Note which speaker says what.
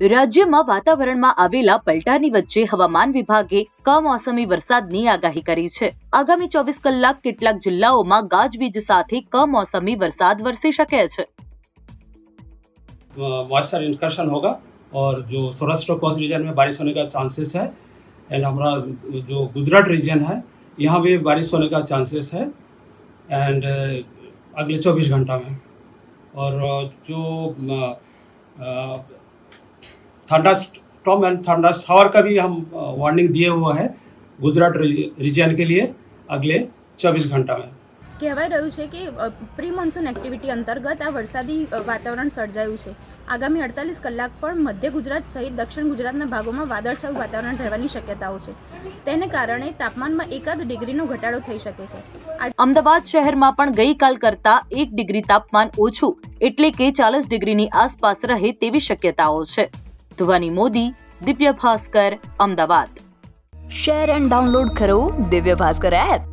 Speaker 1: રાજ્યમાં વાતાવરણમાં આવેલા પલટાની વચ્ચે હવામાન વિભાગે કમોસમી વરસાદની આગાહી કરી છે આગામી ચોવીસ કલાક કેટલાક જિલ્લાઓમાં ગાજવીજ સાથે કમોસમી વરસાદ વરસી શકે છે
Speaker 2: मॉइस्चर इंकर्शन होगा और जो सौराष्ट्र कोस्ट रीजन में बारिश होने का चांसेस है एंड हमारा जो गुजरात रीजन है यहाँ भी बारिश होने का चांसेस है एंड अगले चौबीस घंटा में और अ, जो थंडा स्टॉम एंड थंडा शावर का भी हम वार्निंग दिए हुआ है गुजरात रीजन के लिए अगले चौबीस घंटा में
Speaker 3: કહેવાય રહ્યું છે કે પ્રી મોન્સૂન એક્ટિવિટી અંતર્ગત આ વરસાદી અ, વાતાવરણ સર્જાયું છે આગામી અડતાલીસ કલાક પણ મધ્ય ગુજરાત સહિત દક્ષિણ ગુજરાતના ભાગોમાં વાદળછાયું વાતાવરણ રહેવાની શક્યતાઓ છે તેને કારણે તાપમાનમાં એકાદ ડિગ્રીનો ઘટાડો થઈ શકે છે આ
Speaker 1: અમદાવાદ શહેરમાં પણ ગઈકાલ કરતા એક ડિગ્રી તાપમાન ઓછું એટલે કે ચાલીસ ડિગ્રીની આસપાસ રહે તેવી શક્યતાઓ છે Dhvani Modi Divya Bhaskar Ahmedabad.
Speaker 4: Share and download કરો દિવ્ય ભાસ્કર એપ